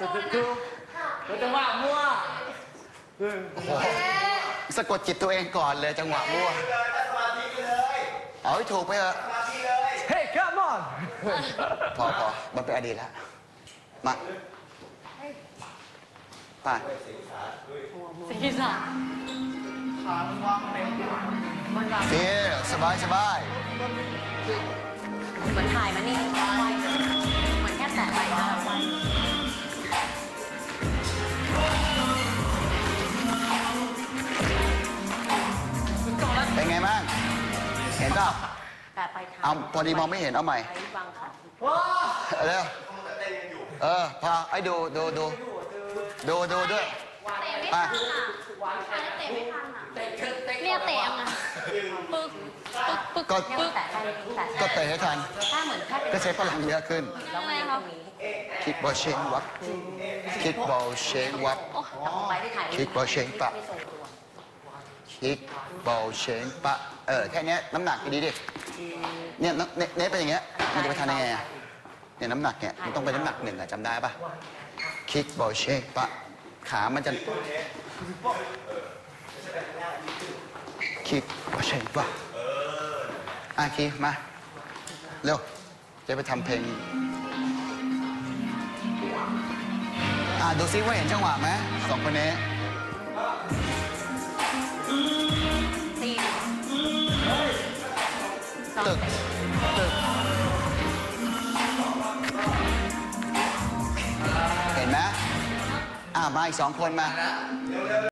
ตึ๊ดตึ๊ดตึ๊ดตึ๊ดจังหวะมั่วโอ้โหสะกดจิตตัวเองก่อนเลยจังหวะมั่วเอาให้ถูกไปเถอะเฮ้ย come on พอพอมันเป็นอดีตแล้วมาไปศีรษะมันแบบเฟียสบายสบายเหมือนถ่ายมานี่ บ้าง เห็นเปล่าแตะไปถ่ายเอาพอดีมองไม่เห็นเอาใหม่ไว้วางขาเอาเร็วเออพอไอ้ดูดูดูดูดูด้วยไปเนี่ยเตะอะปึ๊กปึ๊กปึ๊กก็แค่แตะไปแตะก็เตะให้ทัน ถ้าเหมือนแค่ก็ใช้พลังเยอะขึ้น แล้วมันตรงนี้คิกบอลเชงวับคิกบอลเชงวับแต่ของไปที่ถ่ายคิกบอลเชงปะ ไม่ทรงตัว คิกบอลเชงปะ เออ แค่เนี้ยน้ำหนักดีดิเนี่ยน้ำเนเนเป็นอย่างเงี้ย มันจะไปทันยังไงอะเนี่ยน้ำหนักเนี่ยมันต้องเป็นน้ำหนักหนึ่งอะจำได้ปะคิกบอลเชงปะ ขามันจะคิกบอลเชงปะอะคีมา เร็ว จะไปทำเพลง อะดูซิว่าเห็นจังหวะไหมสองคนนี้ ตึก ตึก เห็นไหมอ่ามาอีกสองคนมา